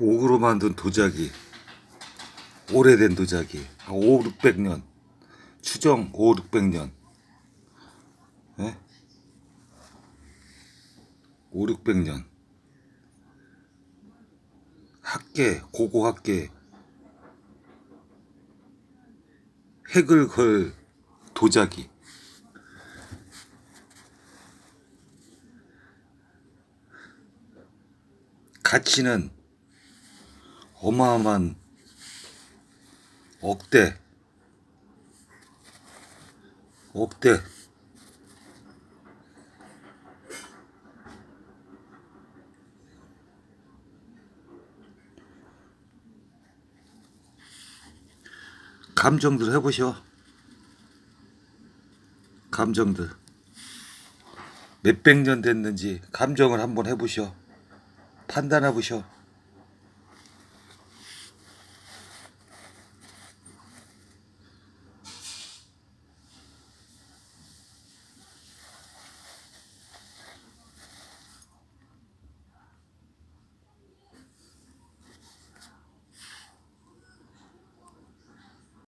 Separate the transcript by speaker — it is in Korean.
Speaker 1: 옥으로 만든 도자기 오래된 도자기 한 5, 600년 추정 5, 600년 예? 5, 600년. 학계 고고 학계. 획을 걸 도자기. 가치는 어마어마한 억대 억대. 감정들 해보셔 감정들. 몇백 년 됐는지 감정을 한번 해보셔 판단해 보셔